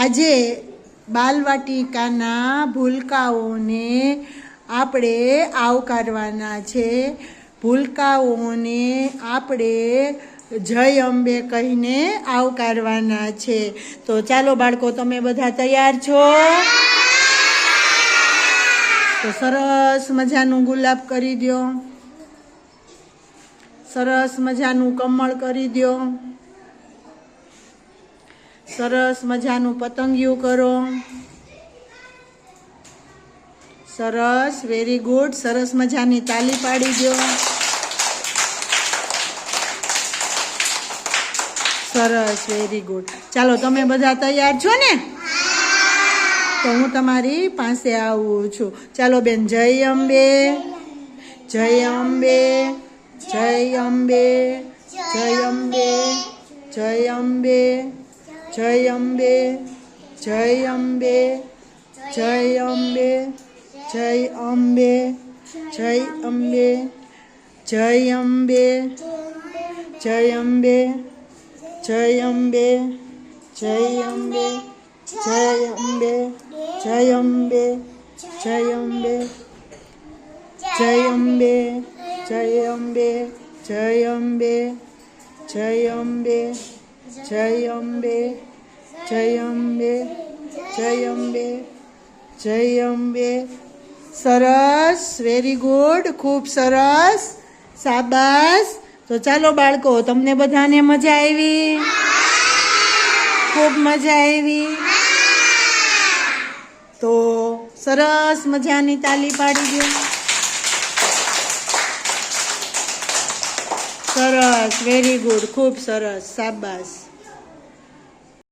આજે બાલવાટિકાના ભૂલકાઓને આપણે આવકારવાના છે. ભૂલકાઓને આપણે જય અંબે કહીને આવકારવાના છે. તો ચાલો બાળકો, તમે બધા તૈયાર છો? તો સરસ મજાનું ગુલાબ કરી દો સરસ મજાનું કમળ કરી દો સરસ મજાનું પતંગિયું કરો. સરસ વેરી ગુડ સરસ મજાની તાલી પાડી દો. સરસ વેરી ગુડ ચાલો, તમે બધા તૈયાર છો ને? તો હું તમારી પાસે આવું છું. ચાલો બેન, જય અંબે. જય અંબે. જય અંબે. જય અંબે. જય અંબે. જય અંબે જય અંબે જય અંબે જય અંબે જય અંબે જય અંબે જય અંબે જય અંબે જય અંબે જય અંબે જય અંબે જય અંબે જય અંબે જય અંબે જય અંબે જય અંબે જય અંબે જય અંબે જય અંબે જય અંબે સરસ વેરી ગુડ ખૂબ સરસ સાબાસ તો ચાલો બાળકો તમને બધાને મજા આવી ખૂબ મજા આવી તો સરસ મજાની તાલી પાડી દો સરસ વેરી ગુડ ખૂબ સરસ સાબાસ.